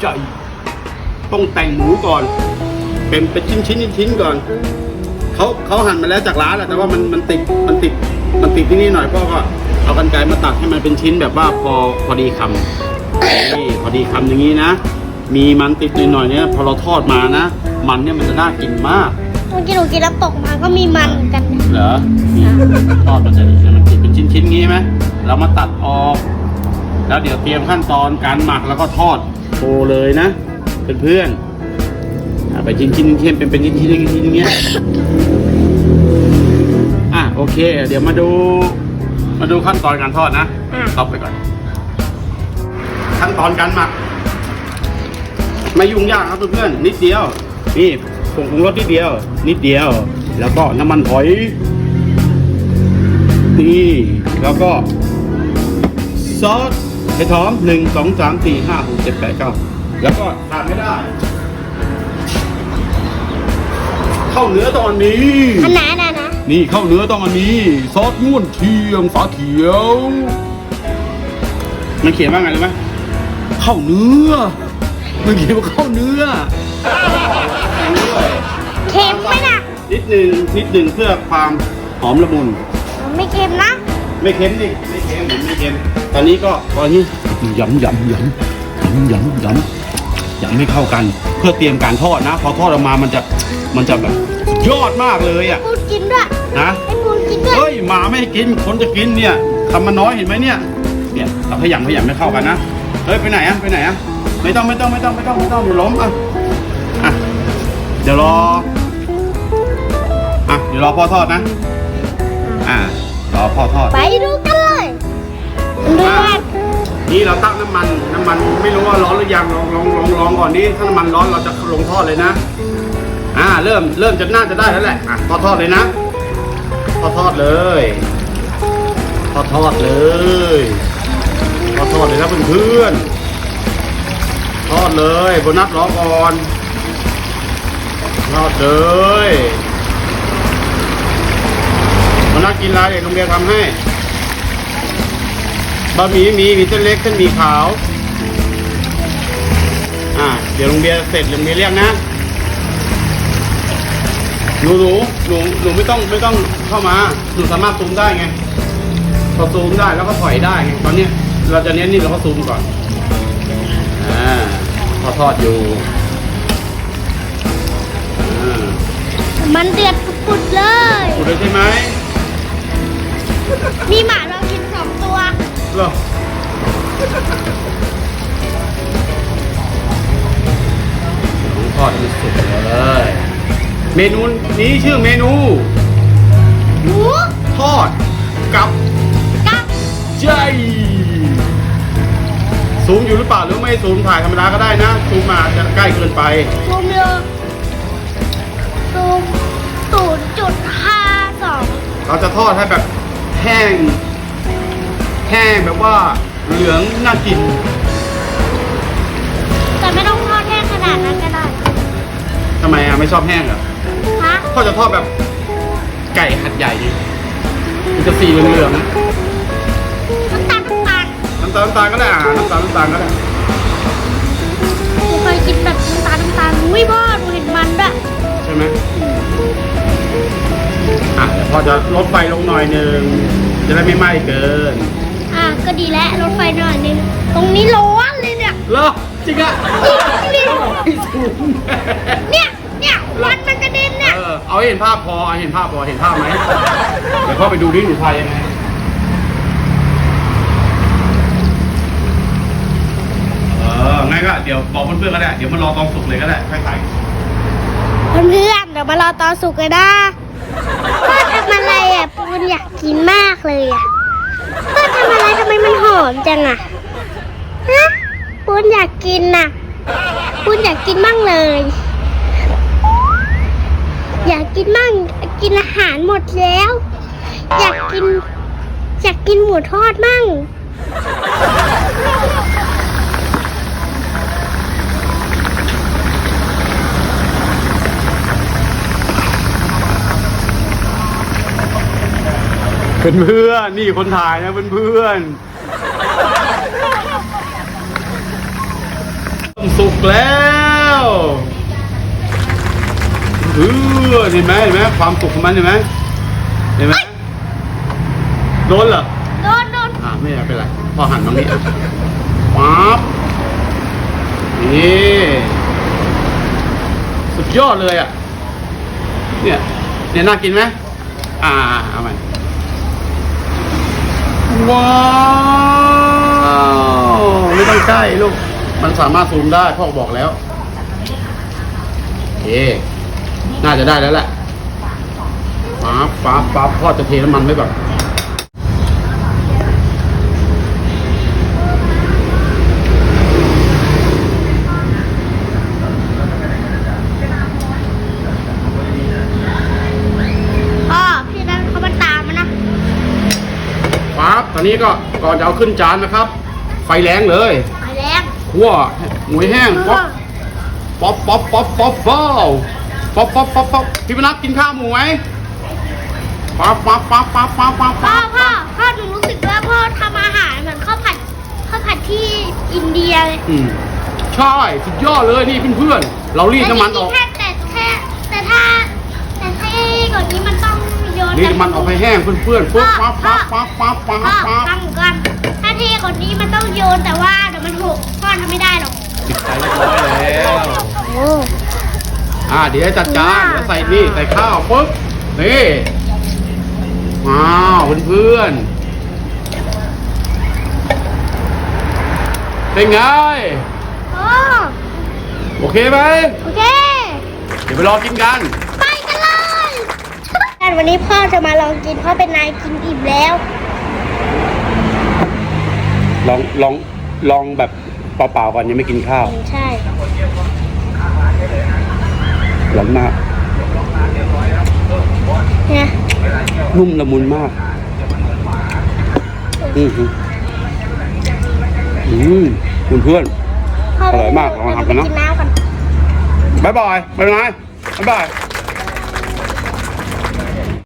ใจ ต้องแต่งหมูก่อน เป็นเป็นชิ้นชิ้นชิ้นชิ้นก่อนเขาเขาหั่นมาแล้วจากร้านแหละแต่ว่ามันมันติดมันติดมันติดที่นี่หน่อยพ่อก็เอากันไกรมาตัดให้มันเป็นชิ้นแบบว่าพอพอดีคำนี่พอดีคำอย่างนี้นะ มีมันติดหน่อยๆเนี่ยพอเราทอดมานะ มันเนี่ยมันจะน่ากินมากเมื่อกี้หนูกินแล้วตกมาก็มีมันเหมือนกันเหรอนี่ทอดมันจะมันติดเป็นชิ้นๆงี้ไหมเรามาตัดออก แล้วเดี๋ยวเตรียมขั้นตอนการหมักแล้วก็ทอด โชว์เลยนะเพื่อนๆอะไปชิ้นชิ้นๆเข้มเป็นเป็นชิ้นชิ้นๆชิ้นๆอย่างเงี้ยอะโอเค เดี๋ยวมาดู มาดูขั้นตอนการทอดนะอะตอบไปก่อน ขั้นตอนการหมัก ไม่ยุ่งยากครับเพื่อนๆนิดเดียว นี่ผงปรุงรสนิดเดียว นิดเดียว แล้วก็น้ำมันหอยนี่แล้วก็ซอส เห็ดหอมหนึ่งสองสามสี่ห้าหกเจ็ดแปดเก้าแล้วก็ขาดไม่ได้ข้าวเนื้อตอนนี้ อันไหนอันไหนนะนี่ข้าวเนื้อต้องอันนี้ ซอสง่วนเทียมฝาเขียว มันเขียนว่าไงรู้ไหมข้าวเนื้อ มันเขียนว่าข้าวเนื้อ เค็มไหมนะนิดหนึ่งนิดหนึ่งเพื่อความหอมละมุน ไม่เค็มนะ ไม่เค็มดิไม่เค็ม ไม่เค็มตอนนี้ก็ตอนนี้ยำยำยำยำยำยำยำให้เข้ากัน เพื่อเตรียมการทอดนะ พอทอดออกมามันจะมันจะแบบยอดมากเลยอะปูนกินด้วยนะให้ปูนกินด้วยเฮ้ยหมาไม่ให้กินคนจะกินเนี่ยทำมาน้อยเห็นไหมเนี่ยเนี่ยเราพยายามพยายามไม่เข้ากันนะเฮ้ยไปไหนอะไปไหนอะไม่ต้องไม่ต้องไม่ต้องไม่ต้องไม่ต้องเดี๋ยวล้มอะอะเดี๋ยวรออะเดี๋ยวรอพ่อทอดนะ อะรอพ่อทอด ไปดูกัน เลือดนี่เราตั้งน้ำมันน้ำมันไม่รู้ว่าร้อนหรือยังลองลองลองลองก่อนนี่ถ้าน้ำมันร้อนเราจะลงทอดเลยนะ อ่าเริ่มเริ่มจะน่าจะได้แล้วแหละอะทอดทอดเลยนะทอดทอดเลยทอดทอดเลยทอดทอดเลยนะเพื่อนๆทอดเลยโบนัสรอก่อนทอดเลยโบนัสกินอะไรเด็กโรงเรียนทำให้ บะหมี่มีมีเส้นเล็กเส้นหมี่ขาว อ่า เดี๋ยวโรงเบียร์เสร็จโรงเบียร์เรียกนะหนูหนูหนูหนูไม่ต้องไม่ต้องเข้ามาหนูสามารถซูมได้ไงพอซูมได้แล้วก็ถอยได้ไงตอนเนี้ยเราจะเน้นนี่เราก็ซูมก่อนอ่าพอทอดอยู่อ่ามันเดือดปุดๆเลยถูกเลยใช่ไหมมีหมาเรากินสองตัวเหรอของทอดมันสุกเลย เมนูนี้ชื่อเมนู หมูทอดกับกับใจซูมอยู่หรือเปล่าหรือไม่ซูมถ่ายธรรมดาก็ได้นะซูมมาจะใกล้เกินไปซูมเรือซูมศูนย์จุดห้าสองเราจะทอดให้แบบแห้ง แห้งแบบว่าเหลืองน่ากิน แต่ไม่ต้องทอดแห้งขนาดนั้นก็ได้ทำไมอะไม่ชอบแห้งเหรอฮะพ่อจะทอดแบบไก่หัดใหญ่ดิมันจะสีเหลืองๆน้ำตาลน้ำตาลน้ำตาลน้ำตาลก็ได้อะน้ำตาลน้ำตาลก็ได้หนูเคยกินแบบน้ำตาลน้ำตาลอุ้ยพ่อหนูเห็นมันด้วยใช่ไหมอะเดี๋ยวพ่อจะลดไฟลงหน่อยหนึ่งจะได้ไม่ไหม้เกิน อะก็ดีแล้วรถไฟหน่อยนึงตรงนี้ร้อนเลยเนี่ย เหรอจริงอะจริงไม่สูงเนี่ยเนี่ยวันมันกระเด็นเนี่ยเออเอาให้เห็นภาพพอเอาให้เห็นภาพพอเห็นภาพไหมเดี๋ยวพ่อไปดูดิหนูถ่ายยังไงเอองั้นก็เดี๋ยวบอกเพื่อนๆก็ได้เดี๋ยวมารอตอนสุกเลยก็ได้ค่อยถ่ายเพื่อนๆเดี๋ยวมารอตอนสุกเลยนะพ่อทำอะไรอะปูนอยากกินมากเลยอะ อมจังอะฮะปูนอยากกินน่ะปูนอยากกินมั่งเลย อยากกินมั่งกินอาหารหมดแล้ว อยากกิน อยากกินหมูทอดมั่งเป็นเพื่อนนี่คนถ่ายนะเป็นเพื่อน สุกแล้วเออเห็นไหมเห็นไหมความสุกของมันเห็นไหมเห็นไหมโดนเหรอโดนโดนอ่าไม่เป็นไรพอหันตรงนี้อะปั๊บนี่สุดยอดเลยอะเนี่ยเนี่ยน่ากินไหมอ่าเอาใหม่ว้าวไม่ต้องใกล้ลูก มันสามารถซูมได้พ่อบอกแล้วโอเคน่าจะได้แล้วแหละปั๊บปั๊บปั๊บพ่อจะเทน้ำมันไว้แบบพ่อพี่นั้นเขามาตามมานะปั๊บตอนนี้ก็ก่อนจะเอาขึ้นจานนะครับ ไฟแรงเลย ไปแรงคั่วหมูแห้งป๊อปป๊อปป๊อปป๊อปป๊อปป๊อปป๊อปป๊อปป๊อปป๊อปพี่พนักกินข้าวหมูไหมป๊อปป๊อปป๊อปป๊อปป๊อปป๊อปพ่อป๊อปพ่อพ่อหนูรู้สึกว่าพ่อทำอาหารเหมือนข้าวผัดข้าวผัดที่อินเดียเลยอืมใช่สุดยอดเลยนี่เพื่อนๆเรารีดน้ำมันออกแค่แต่แค่แต่ถ้าแต่ถ้าก่อนนี้มันต้องโยนรีดน้ำมันออกให้แห้งเพื่อนๆปุ๊บป๊อปป๊อปป๊อปป๊อปป๊อปพ่อป๊อป ฟัง อ่าเดี๋ยวจัดจานเดี๋ยวใส่นี่ใส่ข้าวปุ๊บนี่ว้าวเพื่อนๆเป็นไงโอ้โอเคไหมโอเค เดี๋ยวไปรอกินกันไปกันเลยวันนี้พ่อจะมาลองกินเพราะเป็นนายกินอิ่มแล้ว ลองลองลองแบบเปล่าๆก่อนยังไม่กินข้าว ใช่ ร้อนมากเนี่ยนุ่มละมุนมาก อือหืออืมเพื่อนพ่อร่อยมากลองทำกันนะกินน้ำกันๆบายบายบ๊ายบายบ๊ายบาย